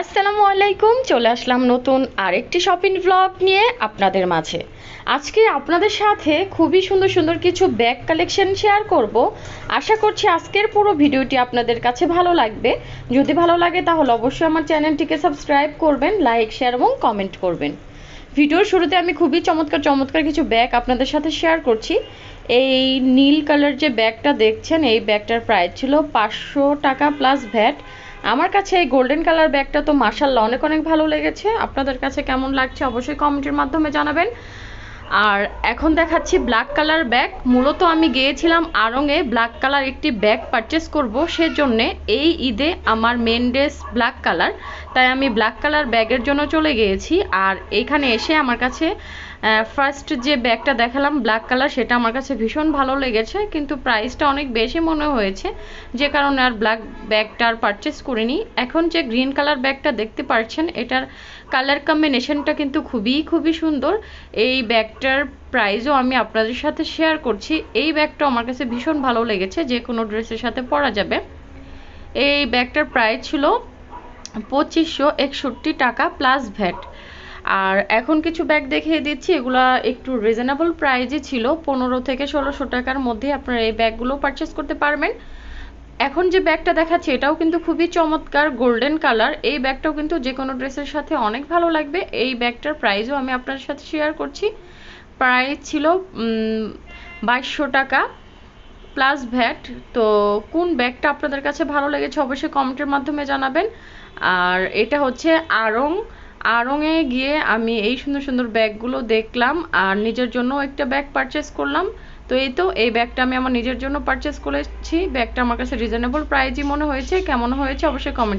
আসসালামু আলাইকুম, চলে আসলাম নতুন আরেকটি শপিং ব্লগ নিয়ে আপনাদের মাঝে। আজকে আপনাদের সাথে খুবই সুন্দর সুন্দর কিছু ব্যাগ কালেকশন শেয়ার করব। আশা করছি আজকের পুরো ভিডিওটি আপনাদের কাছে ভালো লাগবে। যদি ভালো লাগে তাহলে অবশ্যই আমার চ্যানেলটিকে সাবস্ক্রাইব করবেন লাইক শেয়ার এবং কমেন্ট করবেন। ভিডিওর শুরুতে আমি খুবই চমৎকার চমৎকার কিছু ব্যাগ আপনাদের সাথে শেয়ার করছি। এই নীল কালার যে ব্যাগটা দেখছেন, এই ব্যাগটার প্রাইস ছিল পাঁচশো টাকা প্লাস ভ্যাট আমার কাছে এই গোল্ডেন কালার ব্যাগটা তো মার্শাল্লাহ অনেক অনেক ভালো লেগেছে। আপনাদের কাছে কেমন লাগছে অবশ্যই কমেন্টের মাধ্যমে জানাবেন। আর এখন দেখাচ্ছি ব্ল্যাক কালার ব্যাগ মূলত আমি গিয়েছিলাম আরঙে ব্ল্যাক কালার একটি ব্যাগ পারচেস করব। সেজন্যে এই ঈদে আমার মেন ড্রেস ব্ল্যাক কালার তাই আমি ব্ল্যাক কালার ব্যাগের জন্য চলে গিয়েছি। আর এখানে এসে আমার কাছে ফার্স্ট যে ব্যাগটা দেখালাম ব্ল্যাক কালার সেটা আমার কাছে ভীষণ ভালো লেগেছে। কিন্তু প্রাইসটা অনেক বেশি মনে হয়েছে। যে কারণে আর ব্ল্যাক ব্যাগটা আর পারচেস করিনি। এখন যে গ্রিন কালার ব্যাগটা দেখতে পাচ্ছেন এটার কালার কম্বিনেশনটা কিন্তু খুবই খুবই সুন্দর। এই ব্যাগটার প্রাইসও আমি আপনাদের সাথে শেয়ার করছি। এই ব্যাগটা আমার কাছে ভীষণ ভালো লেগেছে, যে কোনো ড্রেসের সাথে পরা যাবে। এই ব্যাগটার প্রাইস ছিল পঁচিশশো একষট্টি টাকা প্লাস ভ্যাট আর এখন কিছু ব্যাগ দেখিয়ে দিচ্ছি, এগুলা একটু রিজনেবল প্রাইজে ছিল। পনেরো থেকে ষোলোশো টাকার মধ্যে আপনারা এই ব্যাগগুলো পারচেস করতে পারবেন। এখন যে ব্যাগটা দেখাচ্ছি, এটাও কিন্তু খুবই চমৎকার গোল্ডেন কালার এই ব্যাগটাও কিন্তু যে কোনো ড্রেসের সাথে অনেক ভালো লাগবে। এই ব্যাগটার প্রাইসও আমি আপনার সাথে শেয়ার করছি। প্রাইস ছিল বাইশশো টাকা প্লাস ভ্যাট তো কোন ব্যাগটা আপনাদের কাছে ভালো লেগেছে অবশ্যই কমেন্টের মাধ্যমে জানাবেন। আর এটা হচ্ছে আরং আড়ংয়ে গিয়ে আমি এই সুন্দর সুন্দর ব্যাগগুলো দেখলাম আর নিজের জন্য একটা ব্যাগ পারচেস করলাম। তো এই তো, এই ব্যাগটা আমি আমার নিজের জন্য পারচেস করেছি। ব্যাগটা আমার কাছে রিজনেবল প্রাইজই মনে হয়েছে। কেমন হয়েছে অবশ্যই কমেন্টে